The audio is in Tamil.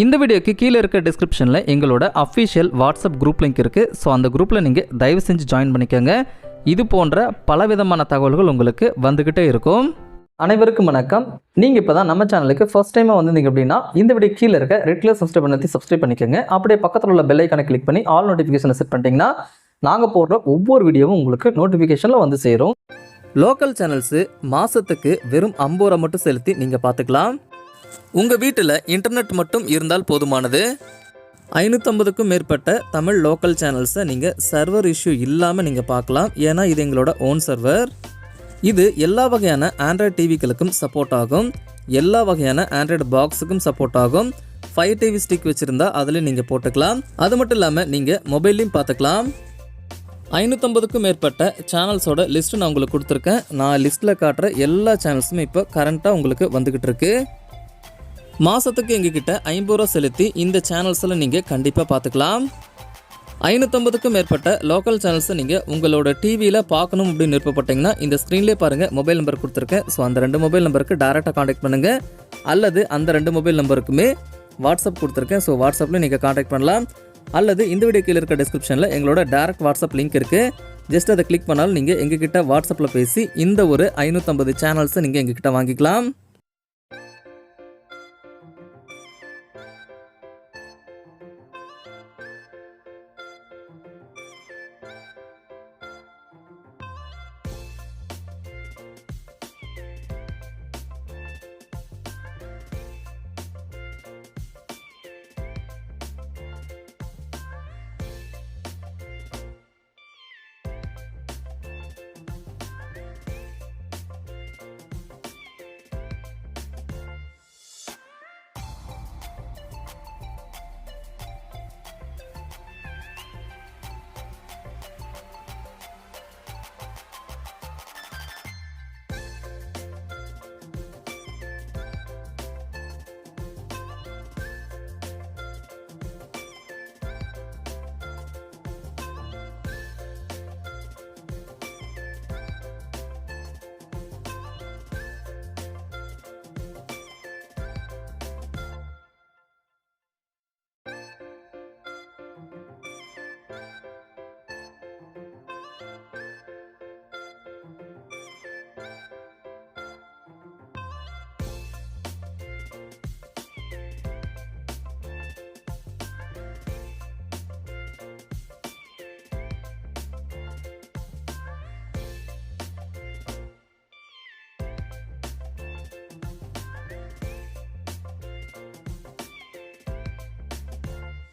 இந்த வீடியோக்கு கீழே இருக்க டிஸ்கிரிப்ஷனில் எங்களோட அஃபிஷியல் வாட்ஸ்அப் குரூப் லிங்க் இருக்குது ஸோ அந்த குரூப்பில் நீங்கள் தயவு செஞ்சு ஜாயின் பண்ணிக்கோங்க. இது போன்ற பலவிதமான தகவல்கள் உங்களுக்கு வந்துக்கிட்டே இருக்கும். அனைவருக்கும் வணக்கம். நீங்கள் இப்போ தான் நம்ம சேனலுக்கு ஃபர்ஸ்ட் டைமாக வந்திருந்தீங்க அப்படின்னா இந்த வீடியோ கீழே இருக்க ரெட் கலர் சப்ஸ்கிரைப் பண்ணி சப்ஸ்கிரைப் பண்ணிக்கோங்க. அப்படியே பக்கத்தில் உள்ள பெல் ஐக்கானை கிளிக் பண்ணி ஆல் நோட்டிஃபிகேஷனை செட் பண்ணிட்டீங்கன்னா நாங்கள் போடுற ஒவ்வொரு வீடியோவும் உங்களுக்கு நோட்டிஃபிகேஷனில் வந்து சேரும். லோக்கல் சேனல்ஸு மாதத்துக்கு வெறும் ஐம்பது ரூபா மட்டும் செலுத்தி நீங்கள் பார்த்துக்கலாம் உங்கள் வீட்டில் இன்டர்நெட் மட்டும் இருந்தால் போதுமானது? ஐநூற்றம்பதுக்கும் மேற்பட்ட தமிழ் லோக்கல் சேனல்ஸை நீங்கள் சர்வர் இஷ்யூ இல்லாமல் நீங்கள் பார்க்கலாம். ஏன்னா இது எங்களோட ஓன் சர்வர் இது எல்லா வகையான ஆண்ட்ராய்டு டிவிகளுக்கும் சப்போர்ட் ஆகும். எல்லா வகையான ஆண்ட்ராய்டு பாக்ஸுக்கும் சப்போர்ட் ஆகும். ஃபைவ் டிவி ஸ்டிக் வச்சுருந்தா அதில் நீங்கள் போட்டுக்கலாம். அது மட்டும் இல்லாமல் நீங்கள் மொபைல்லையும் பார்த்துக்கலாம். ஐநூற்றம்பதுக்கும் மேற்பட்ட சேனல்ஸோட லிஸ்ட்டு நான் உங்களுக்கு கொடுத்துருக்கேன். நான் லிஸ்ட்டில் காட்டுற எல்லா சேனல்ஸுமே இப்போ கரண்ட்டாக உங்களுக்கு வந்துக்கிட்டு இருக்குது மாதத்துக்கு எங்ககிட்ட ஐம்பது ரூபா செலுத்தி இந்த சேனல்ஸில் நீங்கள் கண்டிப்பாக பார்த்துக்கலாம் ஐநூற்றம்பதுக்கும் மேற்பட்ட லோக்கல் சேனல்ஸை நீங்கள் உங்களோட டிவியில் பார்க்கணும் அப்படின்னு விருப்பப்பட்டீங்கன்னா இந்த ஸ்க்ரீன்லேயே பாருங்கள் மொபைல் நம்பர் கொடுத்துருக்கேன். ஸோ அந்த ரெண்டு மொபைல் நம்பருக்கு டேரெக்டாக காண்டாக்ட் பண்ணுங்கள் அல்லது அந்த ரெண்டு மொபைல் நம்பருக்குமே வாட்ஸ்அப் கொடுத்துருக்கேன். ஸோ வாட்ஸ்அப்பில் நீங்கள் காண்டாக்ட் பண்ணலாம். அல்லது இந்த வீடியோ கீழே இருக்க டிஸ்கிரிப்ஷனில் எங்களோட டேரக்ட் வாட்ஸ்அப் லிங்க் இருக்குது ஜஸ்ட் அதை கிளிக் பண்ணாலும் நீங்கள் எங்ககிட்ட வாட்ஸ்அப்பில் பேசி இந்த ஒரு ஐநூற்றம்பது சேனல்ஸை நீங்கள் எங்ககிட்ட வாங்கிக்கலாம்.